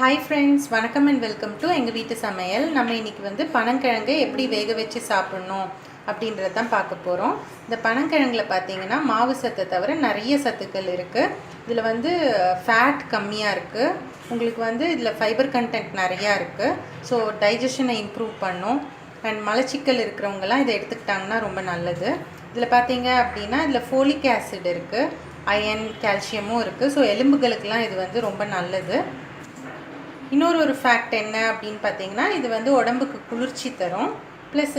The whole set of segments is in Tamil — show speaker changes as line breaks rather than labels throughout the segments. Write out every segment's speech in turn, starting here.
ஹாய் ஃப்ரெண்ட்ஸ் வணக்கம் அண்ட் வெல்கம் டு எங்கள் வீட்டு சமையல். நம்ம இன்னைக்கு வந்து பனங்கிழங்கை எப்படி வேக வச்சு சாப்பிட்ணும் அப்படின்றத தான் பார்க்க போகிறோம் இந்த பனங்கிழங்குல பார்த்தீங்கன்னா மாவு சத்தை தவிர நிறைய சத்துக்கள் இருக்குது இதில் வந்து ஃபேட் கம்மியாக இருக்குது உங்களுக்கு வந்து இதில் ஃபைபர் கண்டென்ட் நிறையா இருக்குது ஸோ டைஜஷனை இம்ப்ரூவ் பண்ணும். அண்ட் மலச்சிக்கல் இருக்கிறவங்கலாம் இதை எடுத்துக்கிட்டாங்கன்னா ரொம்ப நல்லது. இதில் பார்த்தீங்க அப்படின்னா இதில் ஃபோலிக் ஆசிட் இருக்குது அயன் கால்சியமும் இருக்குது ஸோ எலும்புகளுக்கெல்லாம் இது வந்து ரொம்ப நல்லது. இன்னொரு ஒரு ஃபேக்ட் என்ன அப்படின்னு பார்த்தீங்கன்னா இது வந்து உடம்புக்கு குளிர்ச்சி தரும். ப்ளஸ்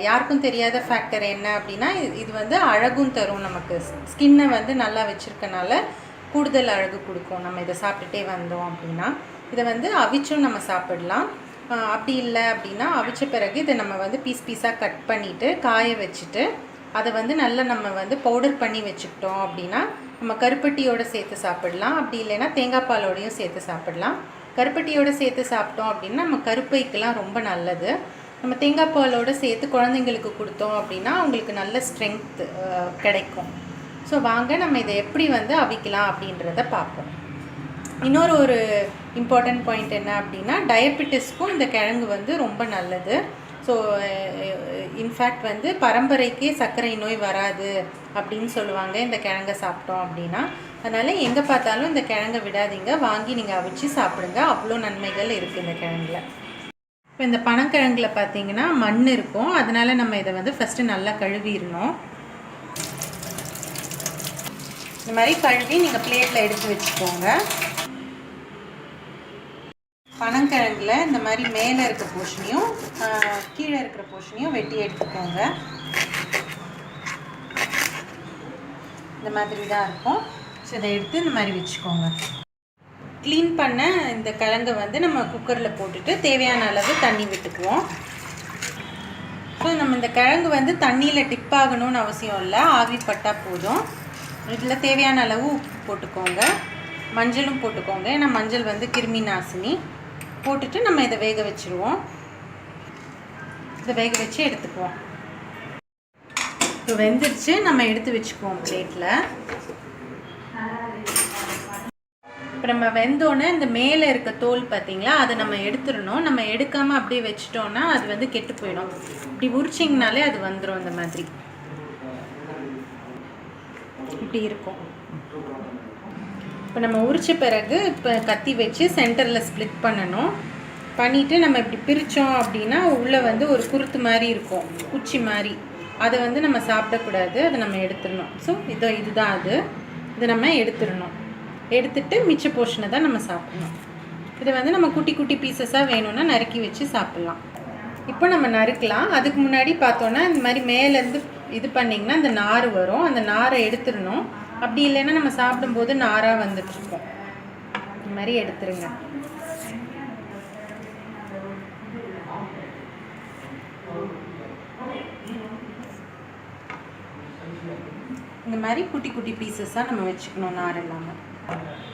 யாருக்கும் தெரியாத ஃபேக்டர் என்ன அப்படின்னா இது- வந்து அழகும் தரும் நமக்கு. ஸ்கின்னை வந்து நல்லா வச்சுருக்கனால கூடுதல் அழகு கொடுக்கும். நம்ம இதை சாப்பிட்டுட்டே வந்தோம் அப்படின்னா இதை வந்து அவிச்சும் நம்ம சாப்பிடலாம். அப்படி இல்லை அப்படின்னா அவிச்ச பிறகு இதை நம்ம வந்து பீஸ் பீஸாக கட் பண்ணிவிட்டு காய வச்சுட்டு அதை வந்து நல்லா நம்ம வந்து பவுடர் பண்ணி வச்சுக்கிட்டோம் அப்படின்னா நம்ம கருப்பட்டியோடு சேர்த்து சாப்பிடலாம். அப்படி இல்லைன்னா தேங்காய் பாலோடையும் சேர்த்து சாப்பிடலாம். கருப்பட்டியோடு சேர்த்து சாப்பிட்டோம் அப்படின்னா நம்ம கருப்பைக்கெலாம் ரொம்ப நல்லது. நம்ம தேங்காய் பாலோட சேர்த்து குழந்தைங்களுக்கு கொடுத்தோம் அப்படின்னா அவங்களுக்கு நல்ல ஸ்ட்ரென்த் கிடைக்கும். ஸோ வாங்க நம்ம இதை எப்படி வந்து அவிக்கலாம் அப்படின்றத பார்ப்போம். இன்னொரு ஒரு இம்பார்ட்டன்ட் பாயிண்ட் என்ன அப்படின்னா டயபெட்டிஸ்க்கும் இந்த கிழங்கு வந்து ரொம்ப நல்லது. ஸோ இன்ஃபேக்ட் eh, eh, வந்து பரம்பரைக்கே சர்க்கரை நோய் வராது அப்படின்னு சொல்லுவாங்க. இந்த கிழங்கை சாப்பிட்டோம் அப்படின்னா. அதனால் எங்கே பார்த்தாலும் இந்த கிழங்கை விடாதீங்க. வாங்கி நீங்கள் அவிச்சு சாப்பிடுங்க. அவ்வளோ நன்மைகள் இருக்குது இந்த கிழங்குல. இப்போ இந்த பனங்கிழங்குல பார்த்தீங்கன்னா மண் இருக்கும். அதனால் நம்ம இதை வந்து ஃபஸ்ட்டு நல்லா கழுவிடணும். இந்த மாதிரி கழுவி நீங்கள் பிளேட்டில் எடுத்து வச்சுக்கோங்க. பனங்கிழங்குல இந்த மாதிரி மேலே இருக்க போர்ஷனையும் கீழே இருக்கிற போர்ஷனையும் வெட்டி எடுத்துக்கோங்க. இந்த மாதிரி தான் இருக்கும். ஸோ இதை எடுத்து இந்த மாதிரி வச்சுக்கோங்க. க்ளீன் பண்ண இந்த கிழங்கை வந்து நம்ம குக்கரில் போட்டுட்டு தேவையான அளவு தண்ணி விட்டுக்குவோம். ஸோ நம்ம இந்த கிழங்கு வந்து தண்ணியில் டிப் ஆகணும்னு அவசியம் இல்லை. ஆவி பட்டால் போதும். இதில் தேவையான அளவு உப்பு போட்டுக்கோங்க. மஞ்சளும் போட்டுக்கோங்க. ஏன்னா மஞ்சள் வந்து கிருமி நாசினி. போட்டுட்டு நம்ம இதை வேக வச்சுருவோம். இதை வேக வச்சு எடுத்துக்குவோம். இப்போ வெந்துருச்சு நம்ம எடுத்து வச்சுக்குவோம் பிளேட்டில் இப்போ நம்ம வெந்தோன்னே இந்த மேலே இருக்க தோல் பார்த்தீங்களா அதை நம்ம எடுத்துடணும். நம்ம எடுக்காமல் அப்படியே வச்சிட்டோன்னா அது வந்து கெட்டு போயிடும். இப்படி உரிச்சிங்கனாலே அது வந்துடும் இந்த மாதிரி. இப்படி இருக்கும். இப்போ நம்ம உரிச்ச பிறகு இப்போ கத்தி வச்சு சென்டரில் ஸ்ப்ளிட் பண்ணணும். பண்ணிவிட்டு நம்ம இப்படி பிரித்தோம் அப்படின்னா உள்ளே வந்து ஒரு குருத்து மாதிரி இருக்கும். குச்சி மாதிரி. அதை வந்து நம்ம சாப்பிடக்கூடாது. அதை நம்ம எடுத்துடணும். ஸோ இதோ இதுதான் அது. இதை நம்ம எடுத்துடணும். எடுத்துட்டு மிச்ச போர்ஷனை தான் நம்ம சாப்பிடணும். இதை வந்து நம்ம குட்டி குட்டி பீசஸாக வேணும்னா நறுக்கி வச்சு சாப்பிட்லாம். இப்போ நம்ம நறுக்கலாம். அதுக்கு முன்னாடி பார்த்தோன்னா இந்த மாதிரி மேலேருந்து இது பண்ணிங்கன்னா அந்த நார் வரும். அந்த நாரை எடுத்துடணும். அப்படி இல்லைன்னா நம்ம சாப்பிடும்போது நாராக வந்துட்டுருக்கோம். இந்த மாதிரி எடுத்துருங்க. இந்த மாதிரி குட்டி குட்டி பீசஸாக நம்ம வச்சுக்கணும் நார் இல்லாமல்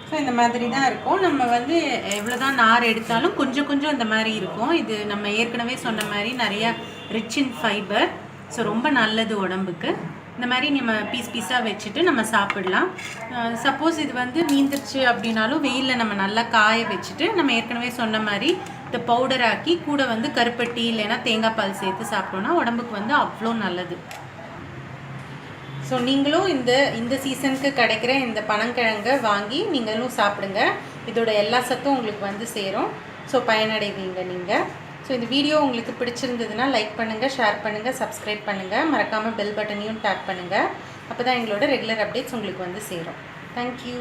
ஸோ இந்த மாதிரி தான் இருக்கும். நம்ம வந்து எவ்வளோ தான் நார் எடுத்தாலும் கொஞ்சம் கொஞ்சம் இந்த மாதிரி இருக்கும். இது நம்ம ஏற்கனவே சொன்ன மாதிரி நிறையா ரிச் இன் ஃபைபர் ஸோ ரொம்ப நல்லது உடம்புக்கு. இந்த மாதிரி நம்ம பீஸ் பீஸாக வச்சுட்டு நம்ம சாப்பிடலாம். சப்போஸ் இது வந்து நீந்துருச்சு அப்படின்னாலும் வெயிலில் நம்ம நல்லா காய வச்சுட்டு நம்ம ஏற்கனவே சொன்ன மாதிரி இந்த பவுடர் ஆக்கி கூட வந்து கருப்பட்டி இல்லைன்னா தேங்காய் பால் சேர்த்து சாப்பிட்டோன்னா உடம்புக்கு வந்து அவ்வளோ நல்லது. ஸோ நீங்களும் இந்த இந்த சீசனுக்கு கிடைக்கிற இந்த பனங்கிழங்கை வாங்கி நீங்களும் சாப்பிடுங்க. இதோட எல்லா சத்தும் உங்களுக்கு வந்து சேரும். ஸோ பயனடைவீங்க நீங்கள் ஸோ இந்த வீடியோ உங்களுக்கு பிடிச்சிருந்ததுன்னா லைக் பண்ணுங்கள் ஷேர் பண்ணுங்கள் சப்ஸ்கிரைப் பண்ணுங்கள் மறக்காமல் பெல் பட்டனையும் டேப் பண்ணுங்கள் அப்போ தான் எங்களோட ரெகுலர் அப்டேட்ஸ் உங்களுக்கு வந்து சேரும். தேங்க்யூ